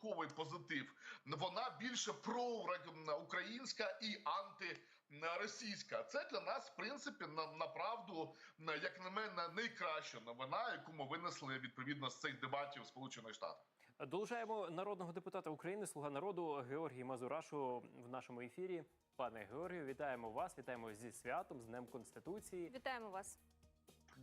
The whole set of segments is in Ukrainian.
стовідсотковий позитив. Вона більше проукраїнська і антиросійська. Це для нас, в принципі, на направду, на- як на мене, найкраща новина, яку ми винесли відповідно з цих дебатів Сполучених Штатах. Долучаємо народного депутата України, слуга народу Георгій Мазурашу в нашому ефірі. Пане Георгію, вітаємо вас, вітаємо зі святом, з Днем Конституції. Вітаємо вас.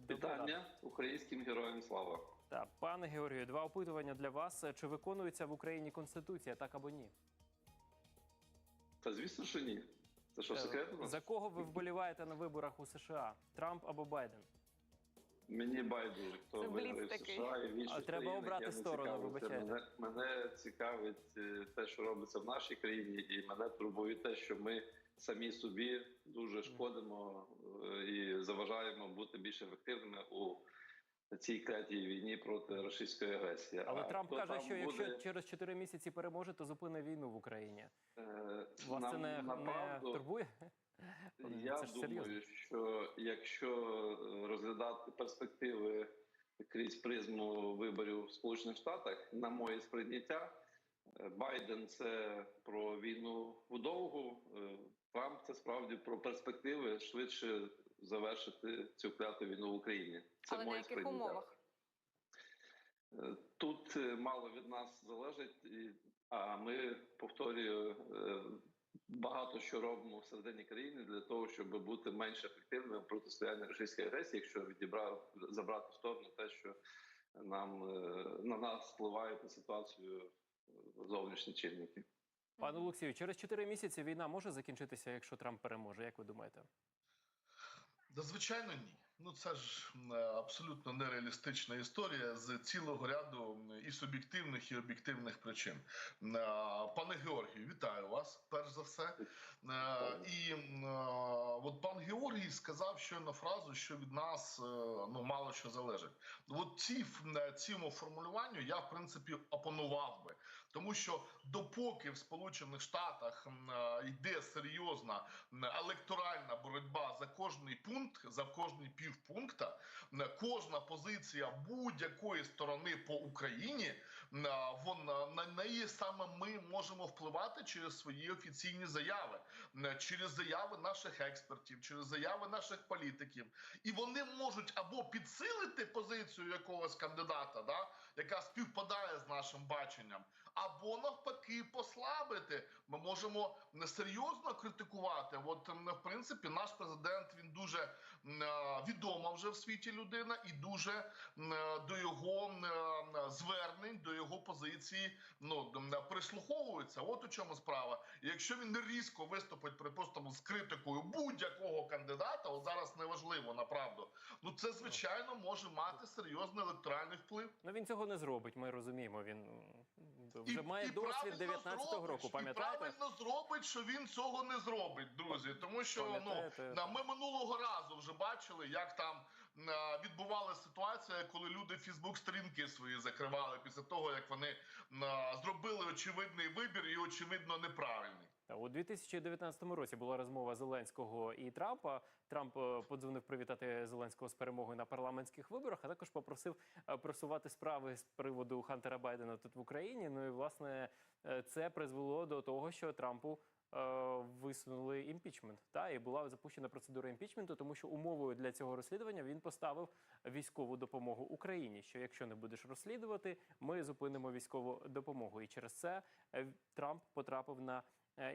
Вітання українським героям слава. Так, пане Георгію, два опитування для вас. Чи виконується в Україні Конституція, так або ні? Та звісно, що ні. Це що? Е, За кого ви вболіваєте на виборах у США? Трамп або Байден? Мені байдуже, хто Це бліц виграє в такий. США і в інших А треба країнах, обрати я не сторону, вибачайте. Мене, мене цікавить е, те, що робиться в нашій країні, і мене турбує те, що ми самі собі дуже шкодимо е, і заважаємо бути більш ефективними у цій клятій війні проти російської агресії. Але А Трамп каже, що якщо через 4 місяці переможе, то зупине війну в Україні. е, Вас це нам- не, не направду- турбує? Я Це думаю, серйозно. що якщо розглядати перспективи крізь призму виборів в Сполучених Штатах, на моє сприйняття, е, Байден це про війну вдовгу. е, Трамп це справді про перспективи швидше завершити цю кляту війну в Україні. Це Але на моє яких сприйняття. умовах? Е, Тут е, мало від нас залежить, а ми повторюю е, багато що робимо всередині країни для того, щоб бути менш ефективними в протистоянні російської агресії, якщо відібрав забрати в сторону те, що нам на нас впливають на ситуацію зовнішні чинники. Пане Олексію, через 4 місяці війна може закінчитися, якщо Трамп переможе. Як ви думаєте? Да, звичайно, ні. Ну це ж е, абсолютно нереалістична історія з цілого ряду і суб'єктивних, і об'єктивних причин. Е, Пане Георгію, вітаю вас, перш за все. Е, І от пан Георгій сказав щойно фразу, що від нас ну мало що залежить. От ці цьому формулюванню я в принципі опанував би, тому що допоки в Сполучених Штатах йде серйозна електоральна боротьба за кожний пункт, за кожний півпункта, м, кожна позиція будь-якої сторони по Україні, е, вона на неї саме ми можемо впливати через свої офіційні заяви, м, через заяви наших експертів, через заяви наших політиків, і вони можуть або підсилити позицію якогось кандидата, да, яка співпадає з нашим баченням, або навпаки послабити. Ми можемо несерйозно критикувати. От в принципі, наш президент він дуже е, відома вже в світі людина, і дуже е, до його е, звернень, до його позиції ну м, прислуховуються. От у чому справа. Якщо він не різко виступить, припустимо, з критикою будь-якого кандидата, от зараз неважливо направду. Ну це звичайно може мати серйозний електоральний вплив. Ну він цього не зробить. Ми розуміємо. Він м, вже має досвід правильно 19-го року. року. І правильно зробить, що він цього не зробить, друзі. Тому що ну на- ми минулого разу вже бачили, як там відбувалася ситуація, коли люди фейсбук стрінки свої закривали після того, як вони зробили очевидний вибір і очевидно неправильний. У 2019 році була розмова Зеленського і Трампа. Трамп е, подзвонив привітати Зеленського з перемогою на парламентських виборах, а також попросив е, просувати справи з приводу Хантера Байдена тут в Україні. Ну і власне е, це призвело до того, що Трампу. Висунули імпічмент, та і була запущена процедура імпічменту, тому що умовою для цього розслідування він поставив військову допомогу Україні. Що якщо не будеш розслідувати, ми зупинимо військову допомогу. І через це Трамп потрапив на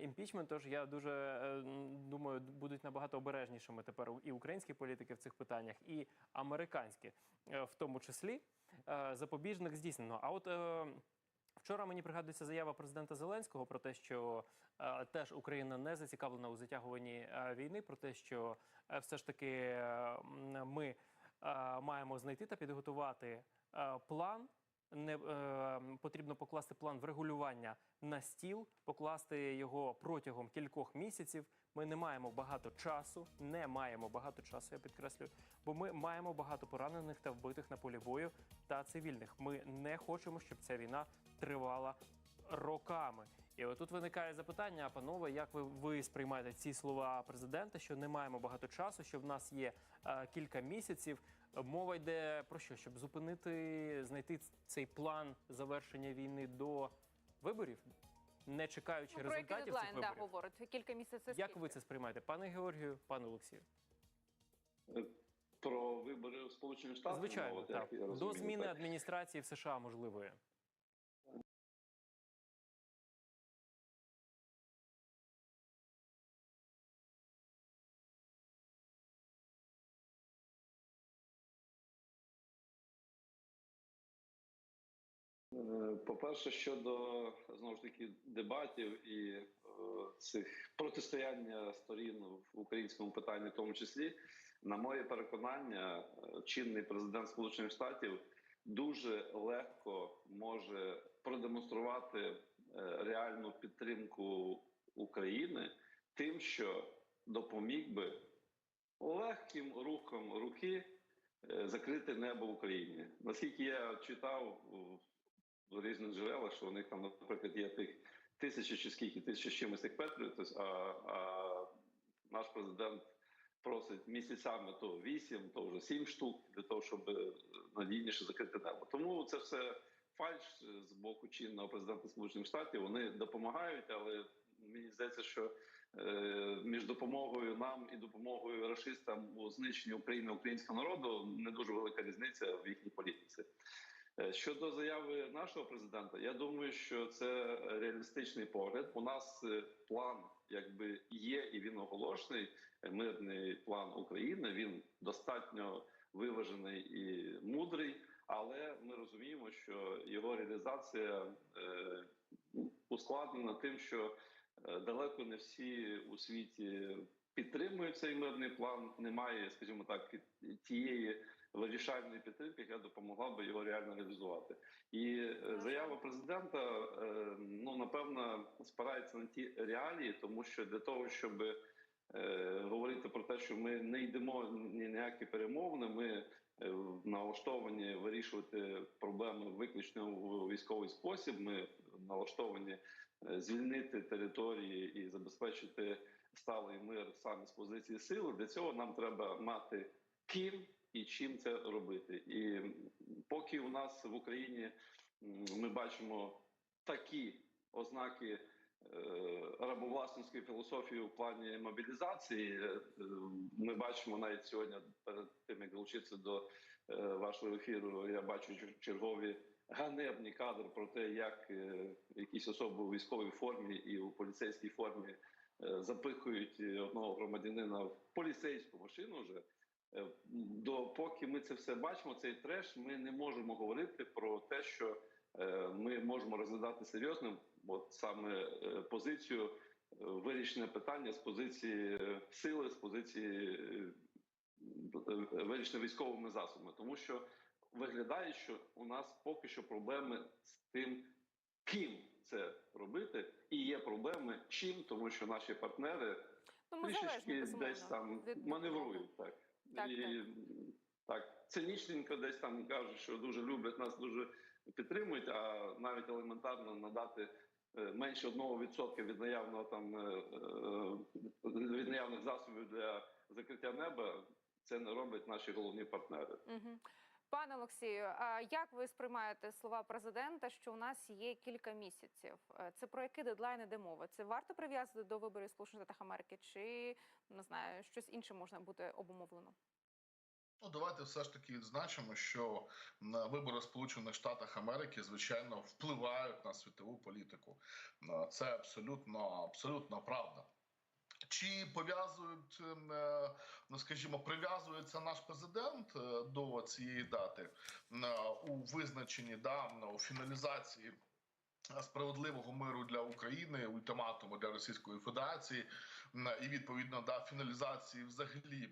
імпічмент. Тож я дуже е, думаю, будуть набагато обережнішими тепер і українські політики в цих питаннях, і американські, е, в тому числі. Е, Запобіжник здійснено. А от е, Вчора мені пригадується заява президента Зеленського про те, що е, теж Україна не зацікавлена у затягуванні е, війни, про те, що е, все ж таки е, ми е, маємо знайти та підготувати е, план. Не е, потрібно покласти план врегулювання на стіл, покласти його протягом кількох місяців. Ми не маємо багато часу, не маємо багато часу, я підкреслюю, бо ми маємо багато поранених та вбитих на полі бою та цивільних. Ми не хочемо, щоб ця війна тривала роками. І отут виникає запитання, панове, як ви, ви сприймаєте ці слова президента, що не маємо багато часу, що в нас є е, кілька місяців. Мова йде про що? Щоб зупинити, знайти цей план завершення війни до виборів, не чекаючи Ну, про який результатів цих дедлайн да, говорить? Кілька місяців. Як ви це сприймаєте, пане Георгію, пане Олексію? Е, Про вибори в Сполучених Штатах Звичайно, мова, так до зміни так? адміністрації в США можливої. По-перше, щодо знову ж таки дебатів і е, цих протистояння сторін в українському питанні, в тому числі, на моє переконання, е, чинний президент Сполучених Штатів дуже легко може продемонструвати е, реальну підтримку України тим, що допоміг би легким рухом руки е, закрити небо в Україні. Наскільки я читав в- різних джерелах, що у них там, наприклад, є тих тисячі чи скільки тисячі чимось тих Петріотів, а, а наш президент просить місяцями то 8, то вже 7 штук для того, щоб е, надійніше закрити небо. Тому це все фальш з боку чинного президента Сполучених Штатів. Вони допомагають, але мені здається, що е, між допомогою нам і допомогою рашистам у знищенні України українського народу не дуже велика різниця в їхній політиці. Е, Щодо заяви нашого президента, я думаю, що це реалістичний погляд. У нас е, план якби є, і він оголошений. е, Мирний план України. Він достатньо виважений і мудрий, але ми розуміємо, що його реалізація ускладнена тим, що далеко не всі у світі підтримують цей мирний план. Немає, скажімо так, тієї вирішальної підтримки, яка допомогла би його реально реалізувати. І е, заява президента е, ну напевно спирається на ті реалії, тому що для того, щоб е, говорити про те, що ми не йдемо ні на які перемовини, ми налаштовані вирішувати проблеми виключно в військовий спосіб. Ми налаштовані звільнити території і забезпечити сталий мир саме з позиції сили. Для цього нам треба мати ким і чим це робити. І поки у нас в Україні ми бачимо такі ознаки е, рабовласницької філософії у плані мобілізації, е, ми бачимо навіть сьогодні, перед тим як долучитися до е, вашого ефіру, я бачу чергові. Ганебні кадри про те, як якісь особи у військовій формі і у поліцейській формі е, запихують одного громадянина в поліцейську машину вже. Е, До поки ми це все бачимо, цей треш, ми не можемо говорити про те, що е, ми можемо розглядати серйозним, от саме е, позицію вирішення питання з позиції сили, з позиції вирішення військовими засобами, тому що виглядає, що у нас поки що проблеми з тим, ким це робити, і є проблеми чим, тому що наші партнери Ну, ми трішечки десь там від маневрують так. Так, і так. цинічненько десь там кажуть, що дуже люблять нас, дуже підтримують, а навіть елементарно надати е, менше одного відсотка від наявного там е, е, від наявних засобів для закриття неба. Це не роблять наші головні партнери. Угу. Пане Олексію, а як ви сприймаєте слова президента, що у нас є кілька місяців? Е, Це про який дедлайн іде мова? Це варто прив'язати до виборів Сполучених Штатів Америки, чи не знаю, щось інше можна буде обумовлено? Ну, давайте все ж таки відзначимо, що на вибори в Сполучених Штатах Америки звичайно впливають на світову політику. Ну, Це абсолютно абсолютно правда. Чи пов'язують, ем, е, ну скажімо, прив'язується наш президент е, до цієї дати е, у визначенні да у фіналізації справедливого миру для України, ультиматуму для Російської Федерації і відповідно да фіналізації взагалі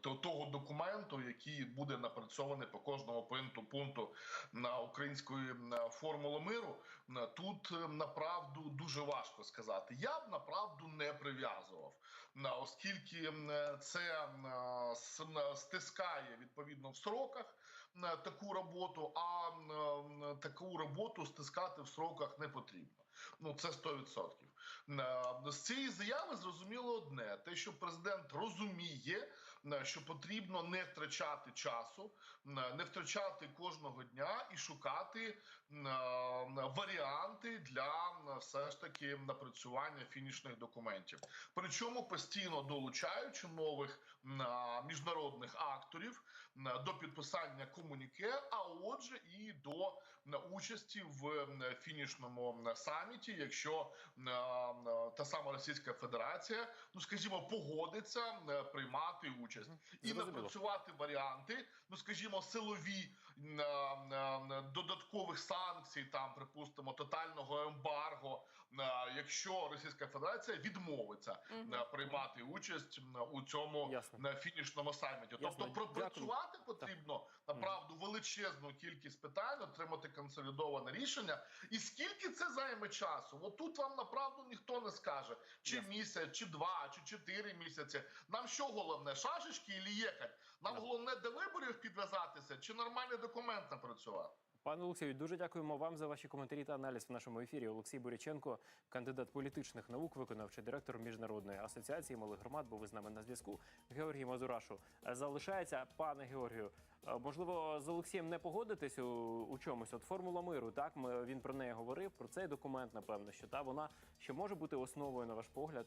то- того документу, який буде напрацьований по кожному пункту пункту на української формули миру. М, Тут е, направду дуже важко сказати. Я б направду не прив'язував, оскільки це стискає відповідно в сроках. е, таку роботу, а е, таку роботу стискати в сроках не потрібно. Ну це 100%. Е, З цієї заяви зрозуміло одне: те, що президент розуміє, е, що потрібно не втрачати часу, е, не втрачати кожного дня і шукати е, варіанти для е, все ж таки напрацювання фінішних документів. Причому постійно долучаючи нових е, міжнародних акторів е, до підписання комуніке, а отже, і до е, участі в е, фінішному е, саміті, якщо е, е, та сама Російська Федерація, ну скажімо, погодиться е, приймати участь і Зрозуміло. напрацювати варіанти, ну скажімо, силові додаткових санкцій, там припустимо тотального ембарго, якщо Російська Федерація відмовиться е, приймати участь у цьому Ясно. фінішному саміті. Ясно. Тобто пропрацювати потрібно направду величезну кількість питань, отримати консолідоване рішення. І скільки це займе часу? От тут вам направду ніхто не скаже, чи Ясно. місяць, чи два, чи чотири місяці. Нам що головне, шашечки і єкать? Нам Да. головне до виборів підв'язатися, чи нормальний документ напрацювати? Пане Олексію, дуже дякуємо вам за ваші коментарі та аналіз в нашому ефірі. Олексій Боряченко, кандидат політичних наук, виконавчий директор міжнародної асоціації малих громад, був із нами на зв'язку. Георгій Мазурашу е, залишається. Пане Георгію, е, можливо, з Олексієм не погодитись у, у чомусь. От формула миру, так ми він про неї говорив. Про цей документ, напевно, що та вона ще може бути основою, на ваш погляд.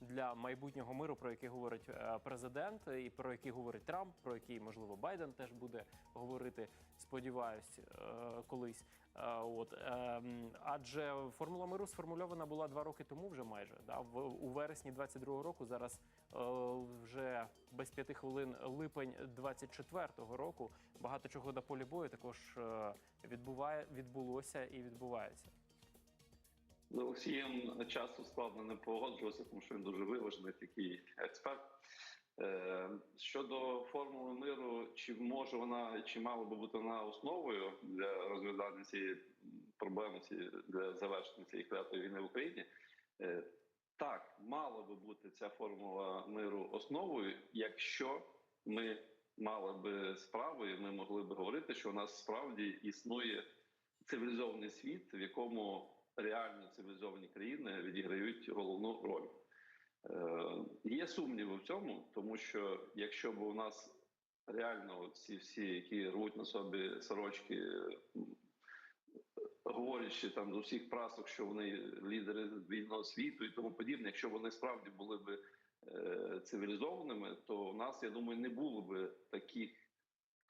Для майбутнього миру, про який говорить е, президент, і про який говорить Трамп, про який можливо Байден теж буде говорити, сподіваюсь, е, колись. Е, От ем, адже формула миру сформульована була два роки тому, вже майже да, у вересні 22-го року. Зараз вже без п'яти хвилин липень 24-го року. Багато чого на полі бою також відбуває відбулося і відбувається. З Олексієм часто складно не погоджуватися, тому що він дуже виважений такий експерт. Е, Щодо формули миру, чи може вона, чи мала би бути вона основою для розглядання цієї проблеми, для завершення цієї клятої війни в Україні? Е, Так, мала би бути ця формула миру основою, якщо ми мали би справу, і ми могли би говорити, що у нас справді існує цивілізований світ, в якому реально цивілізовані країни відіграють головну роль. Е, є сумніви в цьому, тому що якщо б у нас реально ці всі, які рвуть на собі сорочки, говорячи там з усіх прасок, що вони лідери вільного світу і тому подібне, якщо вони справді були б е, цивілізованими, то в нас, я думаю, не було б таких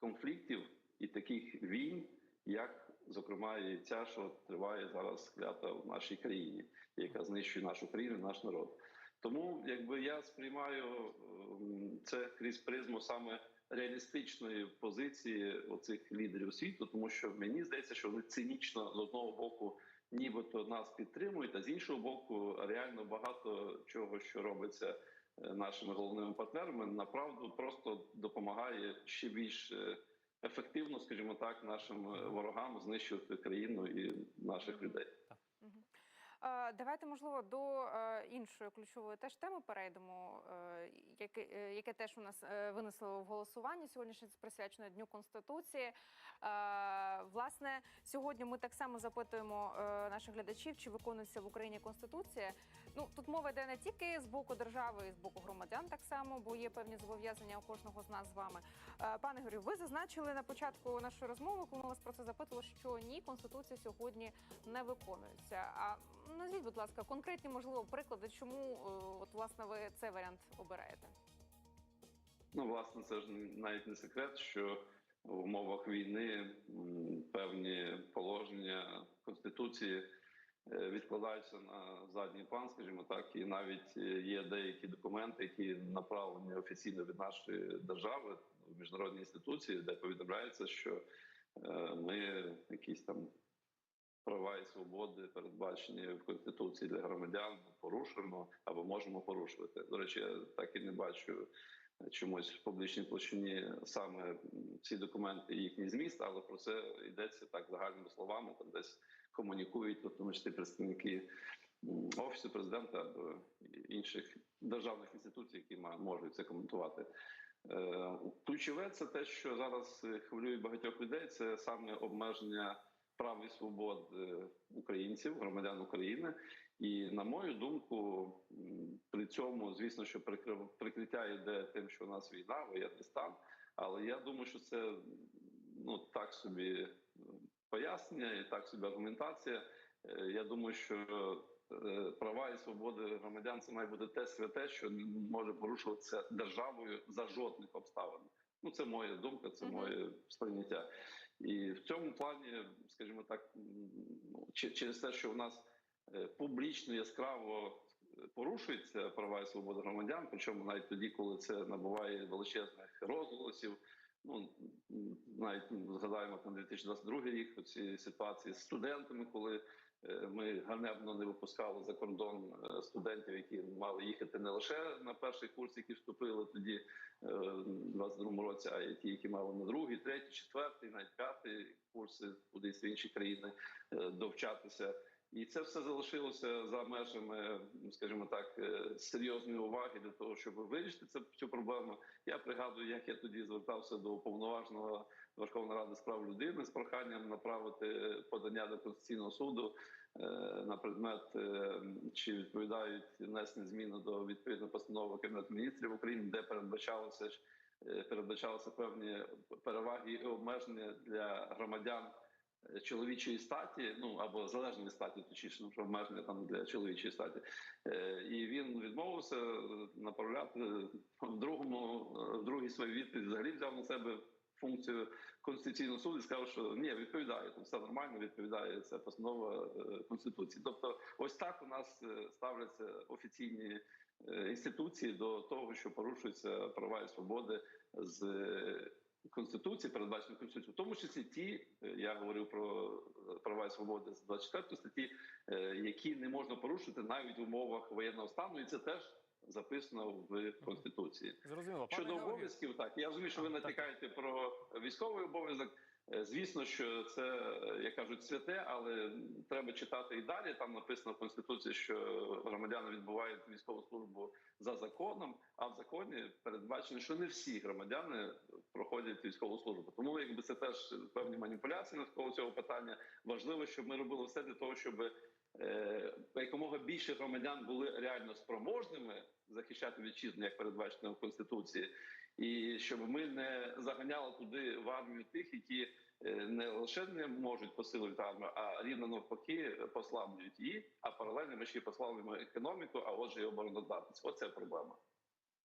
конфліктів і таких війн, як зокрема і ця, що триває зараз клята в нашій країні, яка знищує нашу країну, наш народ. Тому якби я сприймаю ем, це крізь призму саме реалістичної позиції оцих лідерів світу, тому що мені здається, що вони цинічно з одного боку, нібито нас підтримують, а з іншого боку, реально багато чого, що робиться е, нашими головними партнерами, направду просто допомагає ще більш е, ефективно, скажімо так, нашим е, ворогам знищувати країну і наших людей. Давайте, можливо, до е, іншої ключової теж теми перейдемо, е, яке, яке теж у нас винесло в голосування сьогоднішнє присвячено Дню Конституції. Власне, сьогодні ми так само запитуємо наших глядачів, чи виконується в Україні Конституція. Ну тут мова йде не тільки з боку держави, і з боку громадян, так само, бо є певні зобов'язання у кожного з нас з вами. Е, Пане Горю, ви зазначили на початку нашої розмови, коли вас про це запитували, що ні, конституція сьогодні не виконується. А назвіть, будь ласка, конкретні можливо приклади, чому е, от власне ви цей варіант обираєте? Ну, власне, це ж навіть не секрет, що в умовах війни певні положення конституції відкладаються на задній план, скажімо так, і навіть е, є деякі документи, які направлені офіційно від нашої держави в міжнародні інституції, де повідомляється, що е, ми якісь там права і свободи, передбачені в конституції для громадян, порушуємо або можемо порушувати. До речі, я так і не бачу чомусь в публічній площині саме ці документи і їхній зміст, але про це йдеться так загальними словами, там десь комунікують, в тому числі представники офісу президента або інших державних інституцій, які можуть це коментувати. Е, Ключове це те, що зараз е, хвилює багатьох людей. Це саме обмеження прав і свобод е, українців, громадян України. І на мою думку, при цьому, звісно, що прикриття йде тим, що у нас війна, воєнний стан. Але я думаю, що це ну так собі пояснення і так собі аргументація. Е, Я думаю, що е, права і свободи громадян це має бути те святе, що не може порушуватися державою за жодних обставин. Ну це моя думка, це моє сприйняття. І в цьому плані, скажімо так, ну, через те, що в нас е, публічно яскраво порушуються права і свободи громадян, причому навіть тоді, коли це набуває величезних розголосів. Ну навіть згадаємо там 2022 рік ці ситуації з студентами, коли е, ми ганебно не випускали за кордон е, студентів, які мали їхати не лише на перший курс, які вступили тоді е, в 22 році, а й ті, які мали на другий, третій, четвертий, навіть п'ятий курси кудись в інші країни довчатися. І це все залишилося за межами, скажімо так, е, серйозної уваги для того, щоб вирішити це цю проблему. Я пригадую, як я тоді звертався до уповноваженого Верховної Ради з прав людини з проханням направити подання до конституційного суду е, на предмет, е, чи відповідають внесені зміни до відповідної постанови Кабінету міністрів України, де передбачалося ж е, передбачалися певні переваги і обмеження для громадян е, чоловічої статі, ну або залежної статі, точніше, ну, що обмеження там для чоловічої статі. Е, І він відмовився е, направляти в другому, е, в другій своїй відповіді взагалі взяв на себе функцію конституційного суду і сказав, що ні, відповідає там все нормально, відповідає ця постанова е, конституції. Тобто, ось так у нас е, ставляться офіційні е, інституції до того, що порушуються права і свободи з е, конституції, передбачені конституцією, в тому числі ті, е, я говорив про е, права і свободи з 24 статті, е, які не можна порушити навіть в умовах воєнного стану, і це теж записано в конституції. Зрозуміло. Щодо обов'язків, так я розумію, що ви натякаєте про військовий обов'язок. Е, Звісно, що це е, як кажуть святе, але треба читати і далі. Там написано в конституції, що громадяни відбувають військову службу за законом. А в законі передбачено, що не всі громадяни проходять військову службу. Тому якби це теж певні маніпуляції навколо цього питання. Важливо, щоб ми робили все для того, щоб якомога більше громадян були реально спроможними захищати вітчизну, як передбачено в конституції, і щоб ми не заганяли туди в армію тих, які е, не лише не можуть посилити армію, а рівно навпаки послаблюють її, а паралельно ми ще й послаблюємо економіку, а отже, і обороноздатність. Оце проблема.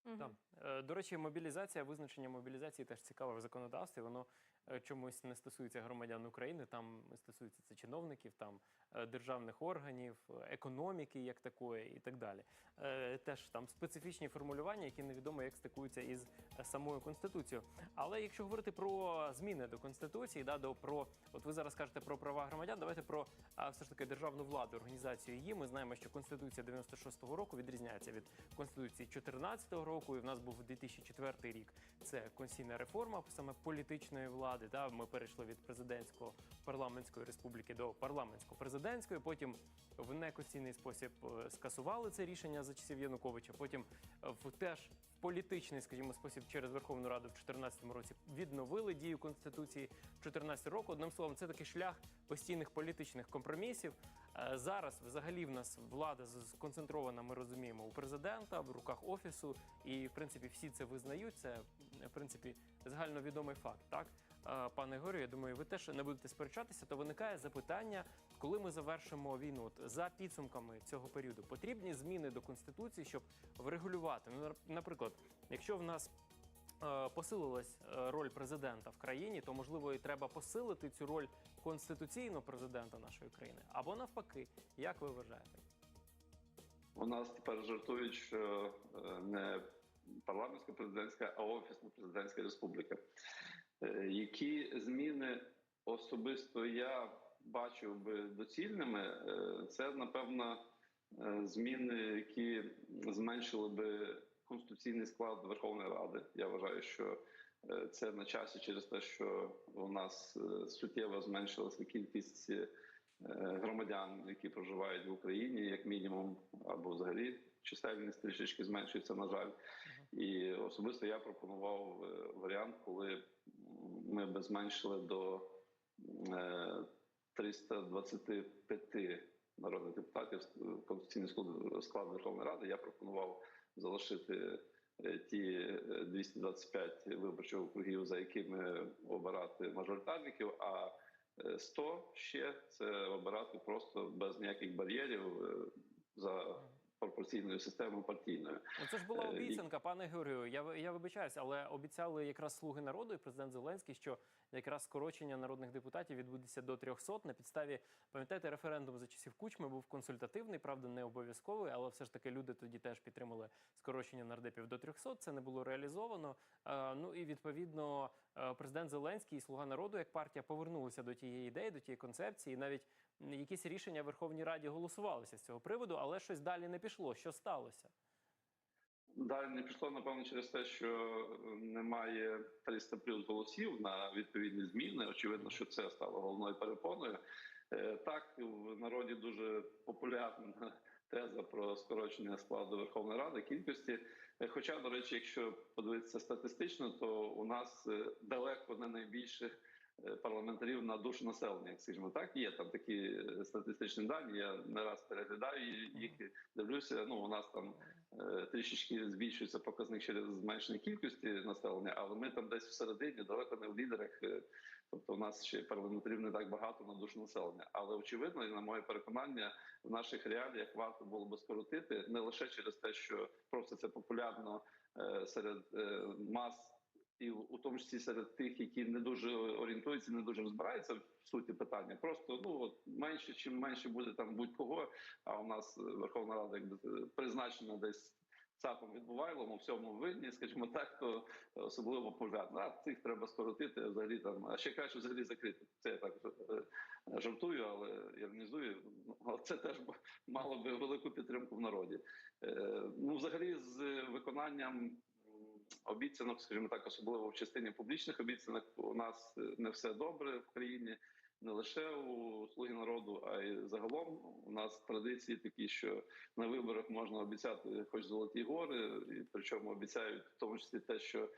Мгм. Так. Е, До речі, мобілізація, визначення мобілізації теж цікаве в законодавстві. Воно е, чомусь не стосується громадян України, там стосується це чиновників, там е, державних органів, е, економіки як такої і так далі. Е, Теж там специфічні формулювання, які невідомо як стикуються із е, самою конституцією. Але якщо говорити про зміни до конституції, да, до про от ви зараз кажете про права громадян, давайте про все ж таки державну владу, організацію її. Ми знаємо, що конституція 96-го року відрізняється від конституції 14-го року, і в нас був 2004 рік. Це конституційна реформа саме політичної влади. Да, ми перейшли від президентського парламентської республіки до парламентсько-президентської. Потім в неконституційний спосіб е, скасували це рішення за часів Януковича. Потім е, в теж в політичний, скажімо, спосіб через Верховну Раду в 2014 році відновили дію конституції 14 року. Одним словом, це такий шлях постійних політичних компромісів. Е, Зараз взагалі в нас влада сконцентрована, ми розуміємо, у президента в руках офісу, і в принципі всі це визнають. Це в принципі загальновідомий факт. Так, пане Горю, я думаю, ви теж не будете сперечатися. То виникає запитання, коли ми завершимо війну. От за підсумками цього періоду потрібні зміни до конституції, щоб врегулювати. Ну, наприклад, якщо в нас посилилась е, роль президента в країні, то можливо і треба посилити цю роль конституційного президента нашої країни, або навпаки, як ви вважаєте? У нас тепер жартують, що е, не парламентська президентська, а офісна президентська республіка. Е, Які зміни особисто я бачив би доцільними, е, це напевно е, зміни, які зменшили би конституційний склад Верховної Ради. Я вважаю, що це на часі через те, що у нас суттєво зменшилася кількість громадян, які проживають в Україні, як мінімум, або взагалі чисельність трішечки зменшується, на жаль. І особисто я пропонував варіант, коли ми б зменшили до е, 325 народних депутатів конституційний склад- Верховної Ради. Я пропонував залишити е, ті е, 225 виборчих округів, за якими обирати мажоритарників, а е, 100 ще це обирати просто без ніяких бар'єрів е, за пропорційною системою партійною. Ну, це ж була Е, обіцянка, пане Георгію. Я я вибачаюсь, але обіцяли якраз слуги народу і президент Зеленський, що якраз скорочення народних депутатів відбудеться до 300 на підставі. Пам'ятаєте, референдум за часів Кучми був консультативний, правда, не обов'язковий, але все ж таки люди тоді теж підтримали скорочення нардепів до 300. Це не було реалізовано. Е, Ну і відповідно е, президент Зеленський і Слуга народу як партія повернулися до тієї ідеї, до тієї концепції. І навіть якісь рішення в Верховній Раді голосувалися з цього приводу, але щось далі не пішло. Що сталося? Далі не пішло, напевно, через те, що е, немає 300 плюс голосів на відповідні зміни. Очевидно, що це стало головною перепоною. Е, Так, в народі дуже популярна теза про скорочення складу Верховної Ради кількості. Е, Хоча, до речі, якщо подивитися статистично, то у нас далеко не найбільше парламентарів на душу населення, як скажімо так. Є там такі е, статистичні дані. Я не раз переглядаю їх дивлюся. Ну у нас там е, трішечки збільшується показник через зменшення кількості населення, але ми там десь всередині, далеко не в лідерах. е, Тобто, у нас ще парламентарів не так багато на душу населення. Але очевидно, і на моє переконання, в наших реаліях варто було би скоротити не лише через те, що просто це популярно е, серед е, мас. І у тому числі серед тих, які не дуже орієнтуються, не дуже розбираються в суті питання. Просто ну от менше, чим менше буде там будь-кого. А у нас Верховна Рада якби е, призначена десь ЦАПом відбувайлом у всьому винні, скажімо так, то особливо популярно. А цих треба скоротити взагалі там, а ще краще взагалі закрити. Це я так е, жартую, але іронізую. Ну, але Це теж мало би велику підтримку в народі. Е, Ну, взагалі, з виконанням обіцянок, скажімо так, особливо в частині публічних обіцянок, у нас е, не все добре в країні. Не лише у слуги народу, а й загалом у нас традиції такі, що на виборах можна обіцяти хоч золоті гори, і причому обіцяють в тому числі те, що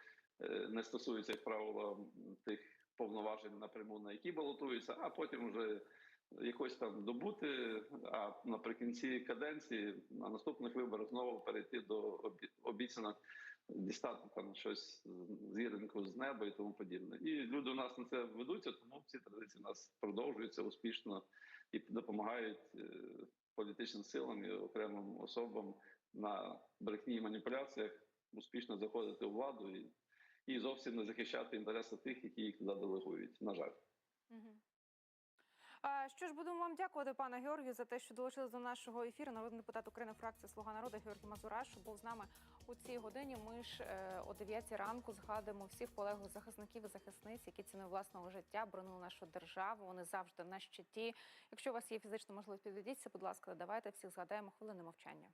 е, не стосується, як правило, тих повноважень напряму, на які балотуються, а потім вже якось там добути. А наприкінці каденції на наступних виборах знову перейти до обіцянок. Дістати там щось зіринку з неба і тому подібне. І люди у нас на це ведуться, тому ці традиції у нас продовжуються успішно і допомагають е, політичним силам і окремим особам на брехні і маніпуляціях успішно заходити у владу і, і зовсім не захищати інтереси тих, які їх туди делегують. На жаль. Що ж, будемо вам дякувати, пане Георгію, за те, що долучились до нашого ефіру. Народний депутат України фракції Слуга народу Георгій Мазураш був з нами у цій годині. Ми ж е, о 9 ранку згадуємо всіх полеглих захисників і захисниць, які ціною власного життя бронили нашу державу. Вони завжди на щиті. Якщо у вас є фізична можливість підведіться, будь ласка, давайте всіх згадаємо хвилини мовчання.